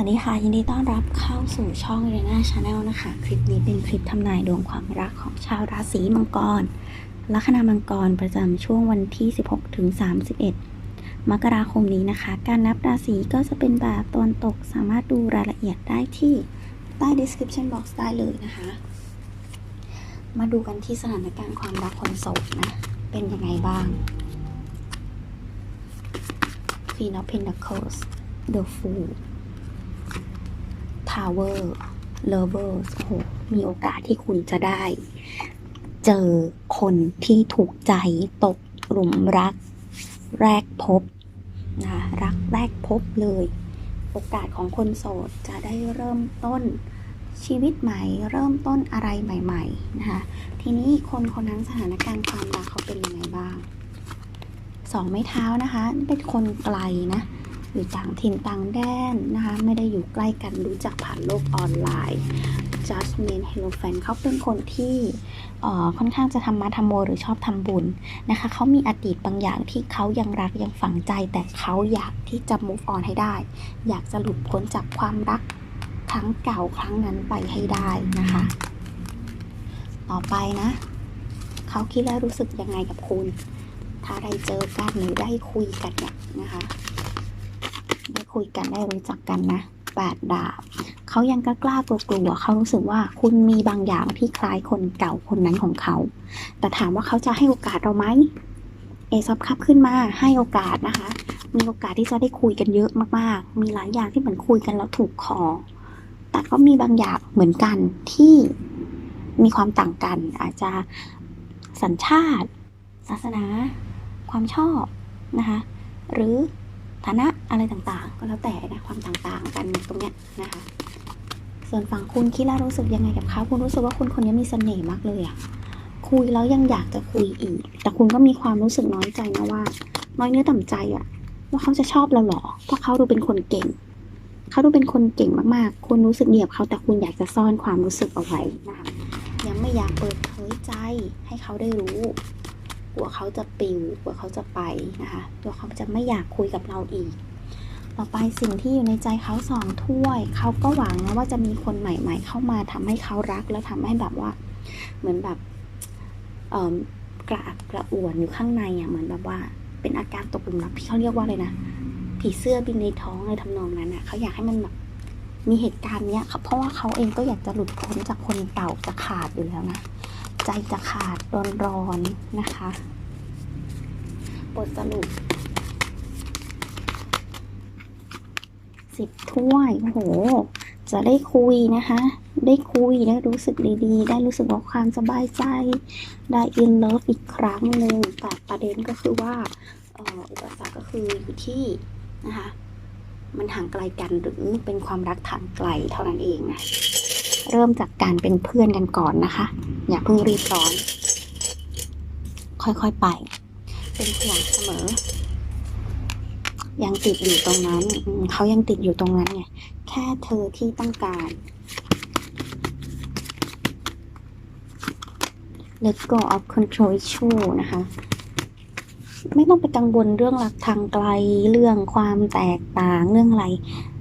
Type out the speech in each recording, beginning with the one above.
วัสดีค่ะ ยินดีต้อนรับเข้าสู่ช่องเรน่าชาแนลนะคะ คลิปนี้เป็นคลิปทำนายดวงความรักของชาวราศีมังกร ลัคนามังกรประจำช่วงวันที่ 16ถึง31 มกราคมนี้นะคะ การนับราศีก็จะเป็นแบบตะวันตกสามารถดูรายละเอียดได้ที่ใต้ description box ได้เลยนะคะ มาดูกันที่สถานการณ์ความรักคนโสดนะ เป็นยังไงบ้าง Queen of Pentacles The Fool Tower Lovers โอ้โห มีโอกาสที่คุณจะได้ เจอคนที่ถูกใจตกหลุมรัก แรกพบนะรักแรกพบเลย โอกาสของคนโสดจะได้เริ่มต้นชีวิตใหม่เริ่มต้นอะไรใหม่ๆนะคะทีนี้คนคนนั้นสถานการณ์ความรักเขาเป็นยังไงบ้างสองไม้เท้านะคะ เป็นคนไกลนะ อยู่ต่างถิ่นต่างแดนนะคะ ไม่ได้อยู่ใกล้กันรู้จักผ่านโลกออนไลน์ Jasmine h e l o f a n เขาเป็นคนที่ค่อนข้างจะทำมาทำโมหรือชอบทำบุญนะคะ เขามีอดีตบางอย่างที่เขายังรักยังฝังใจ แต่เขาอยากที่จะ move on ให้ได้ อยากจะหลุดพ้นจากความรักครั้งเก่าครั้งนั้นไปให้ได้นะคะ ต่อไปนะ เขาคิดและรู้สึกยังไงกับคุณ ถ้าได้เจอกันหรือได้คุยกันเนี่ยนะคะ คุยกันได้รู้จักกันนะแปดดาบเขายังกล้ากล้ากลัวกลัวเขารู้สึกว่าคุณมีบางอย่างที่คล้ายคนเก่าคนนั้นของเขา แต่ถามว่าเขาจะให้โอกาสเราไหมเอซับคับขึ้นมาให้โอกาสนะคะ มีโอกาสที่จะได้คุยกันเยอะมากๆ มีหลายอย่างที่เหมือนคุยกันแล้วถูกคอแต่ก็มีบางอย่างเหมือนกันที่มีความต่างกัน อาจจะสัญชาติ ศาสนา ความชอบนะคะ หรือ ฐานะอะไรต่างๆ ก็แล้วแต่นะความต่างๆ กันตรงเนี้ยนะคะ ส่วนฝั่งคุณคิดแล้วรู้สึกยังไงกับเขาคุณรู้สึกว่าคุณคนนี้มีเสน่ห์มากเลยอะคุยแล้วยังอยากจะคุยอีก แต่คุณก็มีความรู้สึกน้อยใจนะว่า น้อยเนื้อต่ำใจอะว่าเขาจะชอบเราหรอเพราะเขาดูเป็นคนเก่งเขาดูเป็นคนเก่งมากๆ คุณรู้สึกเดียบเขาแต่คุณอยากจะซ่อนความรู้สึกเอาไว้นะคะยังไม่อยากเปิดเผยใจให้เขาได้รู้ กลัวเขาจะปิวกลัวเขาจะไปนะคะกลัวเขาจะไม่อยากคุยกับเราอีก ต่อไปสิ่งที่อยู่ในใจเขาสองถ้วย เขาก็หวังนะว่าจะมีคนใหม่ ๆ เข้ามาทำให้เขารักแล้วทำให้แบบว่า เหมือนแบบกระอักกระอ่วนอยู่ข้างในอะเหมือนแบบว่า เป็นอาการตกหลุมรักที่เขาเรียกว่าเลยนะผีเสื้อบินในท้องอะไรทำนองนั้นอะเขาอยากให้มันแบบมีเหตุการณ์เนี้ยเพราะว่าเขาเองก็อยากจะหลุดพ้นจากคนเก่าจะขาดอยู่แล้วนะ ใจจะขาดร้อนๆนะคะ บทสรุปสิบถ้วยโอ้โห จะได้คุยนะคะ ได้คุยได้รู้สึกดีๆ ได้รู้สึกว่าความสบายใจ ได้อินเลิฟอีกครั้งหนึ่งแต่ประเด็นก็คือว่าอุปสรรคก็คืออยู่ที่นะคะ มันห่างไกลกันหรือเป็นความรักทางไกลเท่านั้นเองนะ เริ่มจากการเป็นเพื่อนกันก่อนนะคะ อย่าเพิ่งรีบร้อน ค่อยๆไป เป็นห่วงเสมอ ยังติดอยู่ตรงนั้นเขายังติดอยู่ตรงนั้นไงแค่เธอที่ต้องการ let go of control issue นะคะ ไม่ต้องไปกังวลเรื่องรักทางไกลเรื่องความแตกต่างเรื่องอะไร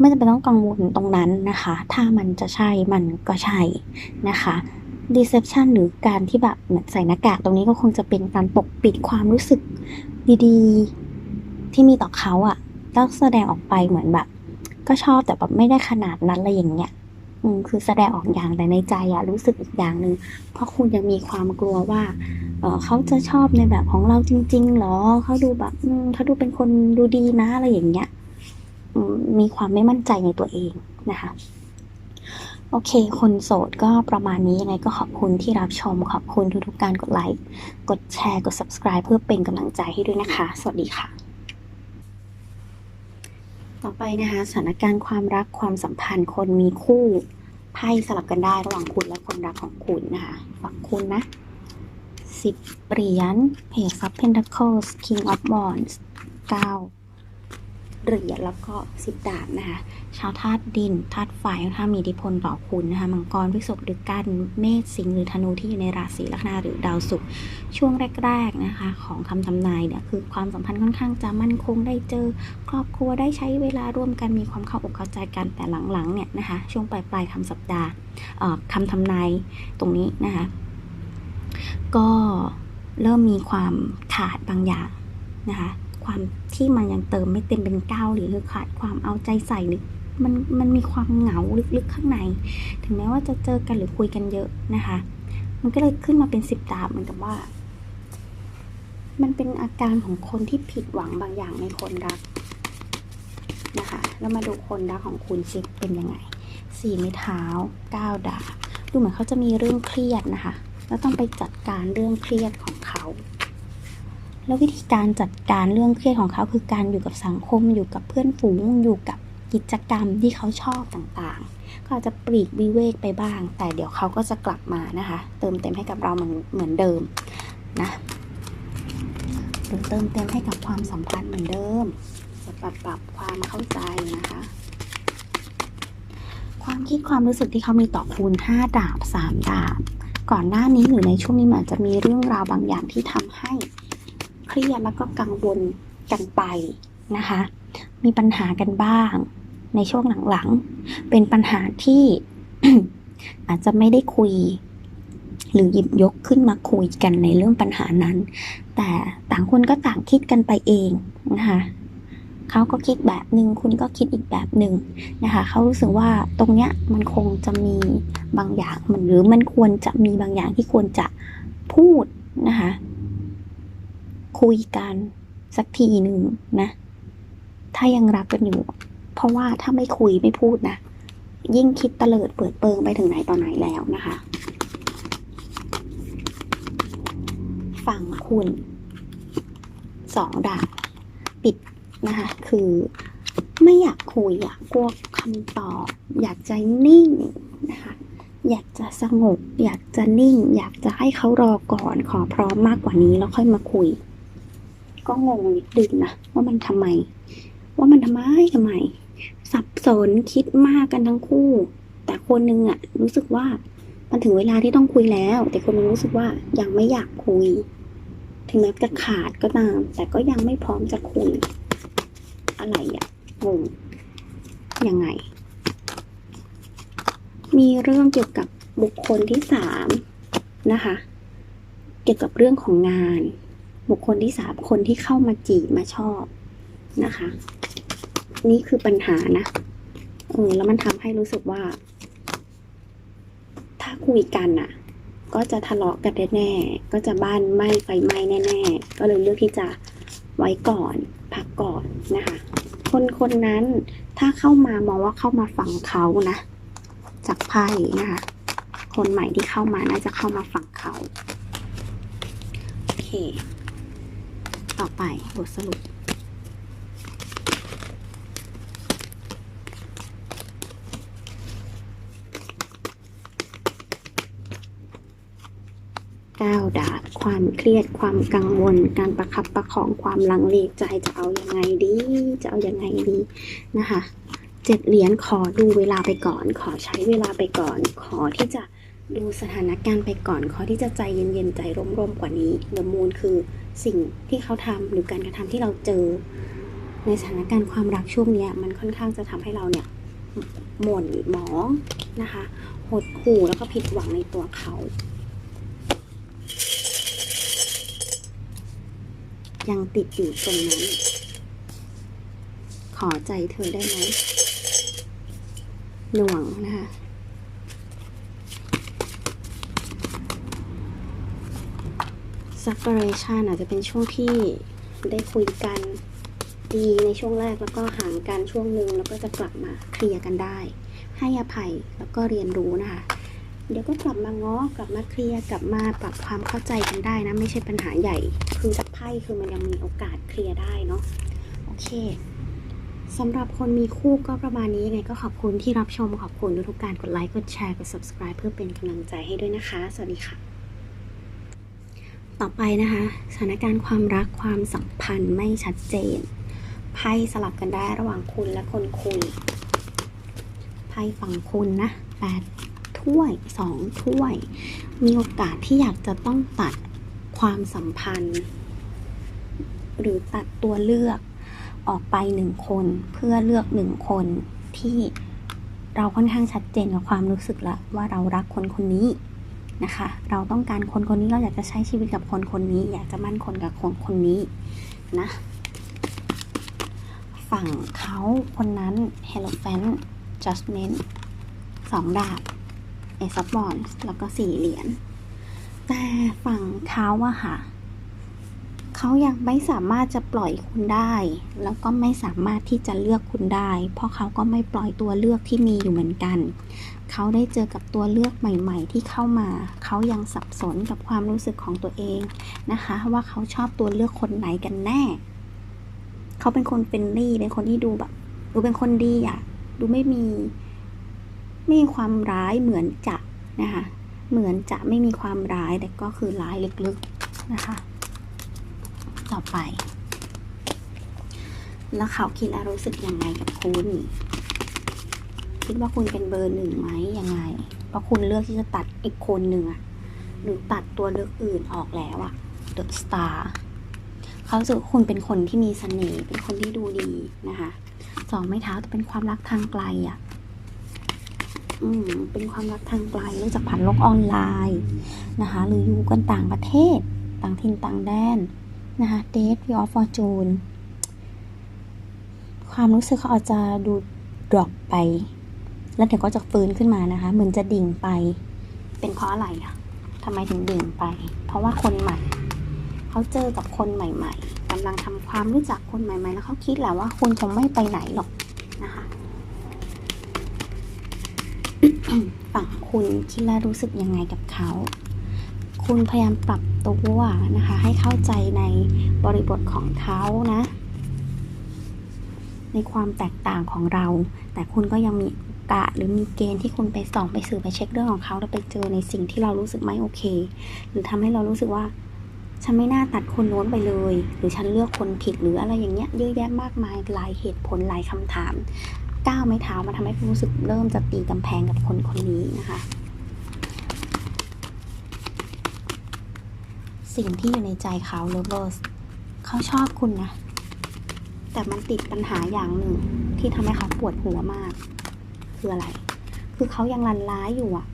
ไม่จำเป็นต้องกังวลตรงนั้นนะคะ ถ้ามันจะใช่มันก็ใช่นะคะ deception หรือการที่แบบเหมือนใส่หน้ากากตรงนี้ก็คงจะเป็นการปกปิดความรู้สึกดีๆ ที่มีต่อเขาอะ่ะแล้วแสดงออกไปเหมือนแบบ ก็ชอบแต่แบบไม่ได้ขนาดนั้นอะไรอย่างเงี้ยอืมคือแสดงออกอย่างแต่ในใจอะรู้สึกอีกอย่างหนึ่งเพราะคุณยังมีความกลัวว่าเออเขาจะชอบในแบบของเราจริงๆหรอเขาดูแบบเขาดูเป็นคนดูดีนะอะไรอย่างเงี้ย มีความไม่มั่นใจในตัวเองนะคะโอเค คนโสดก็ประมาณนี้ยังไงก็ขอบคุณที่รับชม ขอบคุณทุกๆการกดไลค์ กดแชร์ กด subscribe เพื่อเป็นกำลังใจให้ด้วยนะคะ สวัสดีค่ะ ต่อไปนะคะสถานการณ์ความรักความสัมพันธ์คนมีคู่ไพ่สลับกันได้ระหว่างคุณและคนรักของคุณนะคะฝั่งคุณนะสิบเหรียญ Page of Pentacles King of Wands เก้า เหรียญแล้วก็สิบดาบนะคะ ชาวธาตุดินธาตุไฟถ้ามีอิทธิพลต่อคุณนะคะ มังกรพฤษภหรือกันเมษสิงห์หรือธนูที่อยู่ในราศีลัคนาหรือดาวศุกร์ช่วงแรก ๆนะคะ ของคำทำนายเนี่ยคือความสัมพันธ์ค่อนข้างจะมั่นคงได้เจอ ครอบครัวได้ใช้เวลาร่วมกันมีความเข้าอกเข้าใจกันแต่หลังๆเนี่ยนะคะ ช่วงปลายปลายๆคำสัปดาห์เอ่อคำทำนายตรงนี้นะคะ ก็เริ่มมีความขาดบางอย่างนะคะ ความที่มันยังเติมไม่เต็มเป็นเก้าหรือคือขาดความเอาใจใส่หรือมันมันมีความเหงาลึกๆข้างใน ถึงแม้ว่าจะเจอกันหรือคุยกันเยอะนะคะ มันก็เลยขึ้นมาเป็นสิบดาบเหมือนกับว่า มันเป็นอาการของคนที่ผิดหวังบางอย่างในคนรักนะคะ แล้วมาดูคนรักของคุณซิเป็นยังไงสี่ไม้เท้าเก้าดาบดูเหมือนเขาจะมีเรื่องเครียดนะคะ แล้วต้องไปจัดการเรื่องเครียดของเขา แล้ววิธีการจัดการเรื่องเครียดของเขาคือการอยู่กับสังคม อยู่กับเพื่อนฝูง อยู่กับกิจกรรมที่เขาชอบต่างๆ ก็อาจจะปลีกวิเวกไปบ้าง แต่เดี๋ยวเขาก็จะกลับมานะคะ เติมเต็มให้กับเราเหมือนเหมือนเดิมนะเติมเต็มให้กับความสัมพันธ์เหมือนเดิมจะปรับปรับความเข้าใจนะคะ ความคิดความรู้สึกที่เขามีต่อคุณห้าดาบสามดาบ ก่อนหน้านี้หรือในช่วงนี้มันอาจจะมีเรื่องราวบางอย่างที่ทำให้ เครียดแล้วก็กังวลกันไปนะคะ มีปัญหากันบ้าง ในช่วงหลังๆ เป็นปัญหาที่อาจจะไม่ได้คุย หรือหยิบยกขึ้นมาคุยกันในเรื่องปัญหานั้น แต่ต่างคนก็ต่างคิดกันไปเองนะคะเขาก็คิดแบบหนึ่งคุณก็คิดอีกแบบหนึ่งนะคะเขารู้สึกว่าตรงเนี้ยมันคงจะมีบางอย่างมันหรือมันควรจะมีบางอย่างที่ควรจะพูดนะคะ คุยกันสักทีหนึ่งนะ ถ้ายังรักกันอยู่ เพราะว่าถ้าไม่คุยไม่พูดนะ ยิ่งคิดเตลิดเปิดเปิงไปถึงไหนต่อไหนแล้วนะคะ ฝั่งคุณสองดาบปิดนะคะ คือไม่อยากคุยอยากกลัวคำตอบ อยากจะนิ่งนะคะ อยากจะสงบ อยากจะนิ่ง อยากจะให้เขารอก่อนขอพร้อมมากกว่านี้แล้วค่อยมาคุย ก็งงนิดนึงนะว่ามันทำไม ว่ามันทำไมทำไม สับสนคิดมากกันทั้งคู่ แต่คนหนึงอะรู้สึกว่ามันถึงเวลาที่ต้องคุยแล้ว แต่คนหนึงรู้สึกว่ายังไม่อยากคุย ถึงแม้จะขาดก็ตาม แต่ก็ยังไม่พร้อมจะคุย อะไรอะงงยังไง มีเรื่องเกี่ยวกับบุคคลที่สามนะคะ เกี่ยวกับเรื่องของงาน บุคคลที่สามคนที่เข้ามาจีบมาชอบนะคะ นี่คือปัญหานะเออแล้วมันทำให้รู้สึกว่า ถ้าคุยกันอะก็จะทะเลาะกันแน่ๆก็จะบ้านไหม้ไฟไหม้แน่ๆ ก็เลยเลือกที่จะไว้ก่อนพักก่อนนะคะ คนคนนั้นถ้าเข้ามามองว่าเข้ามาฟังเขานะ จากไพ่นะคะ คนใหม่ที่เข้ามาน่าจะเข้ามาฟังเขา โอเค ต่อไปบทสรุป ก้าวดาบความเครียดความกังวล การประคับประคองความลังเลใจจะเอายังไงดี จะเอายังไงดีนะคะเจ็ดเหรียญขอดูเวลาไปก่อน ขอใช้เวลาไปก่อน ขอที่จะ ดูสถานการณ์ไปก่อนขอที่จะใจเย็นๆใจร่มๆกว่านี้เดอะมูนคือสิ่งที่เขาทำหรือการกระทำที่เราเจอ ในสถานการณ์ความรักช่วงเนี้ยมันค่อนข้างจะทำให้เราเนี่ยหม่นหมองนะคะหดหู่แล้วก็ผิดหวังในตัวเขายังติดอยู่ตรงนั้น ขอใจเธอได้ไหมหน่วงนะคะ separation อาจจะเป็นช่วงที่ได้คุยกันดีในช่วงแรกแล้วก็ห่างกันช่วงหนึ่งแล้วก็จะกลับมาเคลียร์กันได้ ให้อภัยแล้วก็เรียนรู้นะคะ เดี๋ยวก็กลับมาง้อกลับมาเคลียร์กลับมาปรับความเข้าใจกันได้นะ ไม่ใช่ปัญหาใหญ่ คือจากไพ่คือมันยังมีโอกาสเคลียร์ได้เนาะโอเคสำหรับคนมีคู่ก็ประมาณนี้ยังไงก็ขอบคุณที่รับชมขอบคุณทุกการกดไลค์กดแชร์กด subscribe เพื่อเป็นกำลังใจให้ด้วยนะคะ สวัสดีค่ะ ต่อไปนะคะสถานการณ์ความรักความสัมพันธ์ไม่ชัดเจนไพ่สลับกันได้ระหว่างคุณและคนคุยไพ่ฝั่งคุณนะแปดถ้วยสองถ้วย มีโอกาสที่อยากจะต้องตัดความสัมพันธ์ หรือตัดตัวเลือกออกไปหนึ่งคนเพื่อเลือกหนึ่งคนที่เราค่อนข้างชัดเจนกับความรู้สึกละว่าเรารักคนคนนี้ นะคะ เราต้องการคนคนนี้เราอยากจะใช้ชีวิตกับคนคนนี้ อยากจะมั่นคงกับคนคนนี้นะ ฝั่งเขาคนนั้น h e l o f a n t Judgment สองดาบ a อซับบอนแล้วก็สี่เหรียญแต่ฝั่งเขาอะค่ะ เขายังไม่สามารถจะปล่อยคุณได้ แล้วก็ไม่สามารถที่จะเลือกคุณได้ เพราะเขาก็ไม่ปล่อยตัวเลือกที่มีอยู่เหมือนกัน เขาได้เจอกับตัวเลือกใหม่ ๆ ที่เข้ามา เขายังสับสนกับความรู้สึกของตัวเองนะคะ ว่าเขาชอบตัวเลือกคนไหนกันแน่ เขาเป็นคนเป็นรี่เป็นคนที่ดูแบบดูเป็นคนดีอะดูไม่มีไม่มีความร้ายเหมือนจะนะคะเหมือนจะไม่มีความร้ายแต่ก็คือร้ายลึกๆนะคะ ต่อไป แล้วเขาคิดและรู้สึกยังไงกับคุณ คิดว่าคุณเป็นเบอร์หนึ่งไหมยังไง เพราะคุณเลือกที่จะตัดอีกคนหนึ่งอะหรือตัดตัวเลือกอื่นออกแล้วอะ The Star เขาสึกว่าคุณเป็นคนที่มีเสน่ห์เป็นคนที่ดูดีนะคะสองไม้เท้าแต่เป็นความรักทางไกลอะอืมเป็นความรักทางไกลเรื่องจากผ่านโลกออนไลน์นะคะ หรืออยู่กันต่างประเทศ ต่างถิ่นต่างแดน นะคะเดทวิออฟฟอร์จูนความรู้สึกเขาอาจจะดูดรอปไป แล้วเดี๋ยวก็จะฟื้นขึ้นมานะคะ เหมือนจะดิ่งไป เป็นเพราะอะไรอะทำไมถึงดิ่งไป เพราะว่าคนใหม่ เขาเจอกับคนใหม่ๆกำลังทำความรู้จักคนใหม่ๆ แล้วเขาคิดแหละว่าคุณคงไม่ไปไหนหรอกนะคะฝั่งคุณคิดและรู้สึกยังไงกับเขา คุณพยายามปรับตัวนะคะ ให้เข้าใจในบริบทของเขานะ ในความแตกต่างของเรา แต่คุณก็ยังมีโอกาสหรือมีเกณฑ์ที่คุณไปส่องไปสืบไปเช็คเรื่องของเขาแล้วไปเจอในสิ่งที่เรารู้สึกไม่โอเค หรือทำให้เรารู้สึกว่าฉันไม่น่าตัดคนโน้นไปเลย หรือฉันเลือกคนผิดหรืออะไรอย่างเงี้ยเยอะแยะมากมายหลายเหตุผลหลายคำถามก้าวไม้เท้ามาทำให้คุณรู้สึกเริ่มจะตีกำแพงกับคนคนนี้นะคะ สิ่งที่อยู่ในใจเขาเลเวอร์สเขาชอบคุณนะ แต่มันติดปัญหาอย่างหนึ่งที่ทำให้เขาปวดหัวมาก คืออะไร คือเขายังรันร้ายอยู่อะ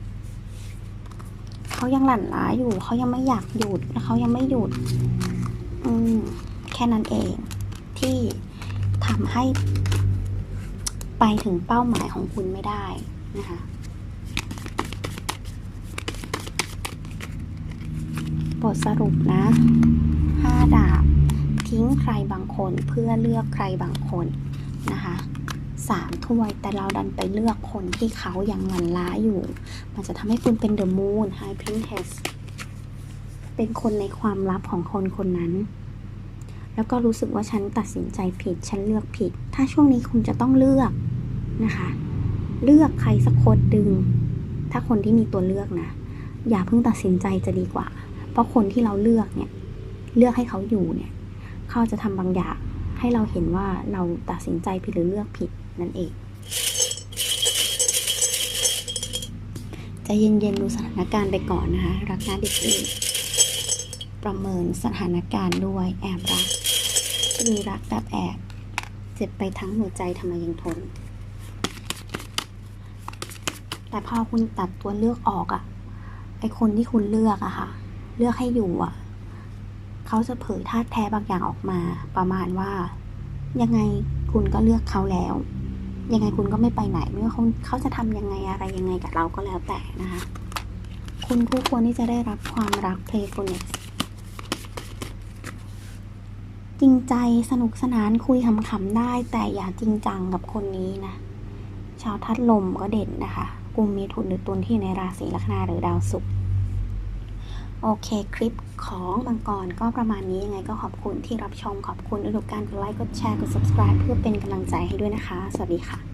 เขายังหลั่นร้ายอยู่ เขายังไม่อยากหยุดและเขายังไม่หยุด อืม แค่นั้นเอง ที่ทำให้ไปถึงเป้าหมายของคุณไม่ได้นะคะ บทสรุปนะห้าดาบ ทิ้งใครบางคนเพื่อเลือกใครบางคนนะคะสามถ้วยแต่เราดันไปเลือกคนที่เขายังหลันล้าอยู่ มันจะทำให้คุณเป็นเดอะมูนไฮพรินเทสเป็นคนในความลับของคนคนนั้น แล้วก็รู้สึกว่าฉันตัดสินใจผิด ฉันเลือกผิด ถ้าช่วงนี้คุณจะต้องเลือกนะคะ เลือกใครสักคนดึง ถ้าคนที่มีตัวเลือกนะ อย่าเพิ่งตัดสินใจจะดีกว่า ราะคนที่เราเลือกเนี่ย เลือกให้เขาอยู่เนี่ย เขาจะทำบางอย่างให้เราเห็นว่าเราตัดสินใจผิดหรือเลือกผิดนั่นเองจะเย็นๆดูสถานการณ์ไปก่อนนะคะ รักนะเด็กเองประเมินสถานการณ์ด้วยแอบรักหรือรักแบบแอบเจ็บไปทั้งหัวใจทำไมยังทน แต่พอคุณตัดตัวเลือกออกอะไอคนที่คุณเลือกอะค่ะ เลือกให้อยู่อะ เขาจะเผยท่าตุแท้บางอย่างออกมา ประมาณว่า ยังไงคุณก็เลือกเขาแล้ว ยังไงคุณก็ไม่ไปไหน ไม่ว่าเขาเขาจะทำยังไงอะไรยังไงกับเราก็แล้วแต่นะคะ คุณคู่ควรที่จะได้รับความรัก playfulness จริงใจสนุกสนานคุยขำๆได้ แต่อย่าจริงจังกับคนนี้นะ ชาวทัดลมก็เด่นนะคะกลุ่มมีทุนหรือตุนที่ในราศีลัคนาหรือดาวศุกร์ โอเค คลิปของมังกรก็ประมาณนี้ยังไงก็ขอบคุณที่รับชม ขอบคุณทุกการกดไลค์ กดแชร์ กด subscribe เพื่อเป็นกำลังใจให้ด้วยนะคะ สวัสดีค่ะ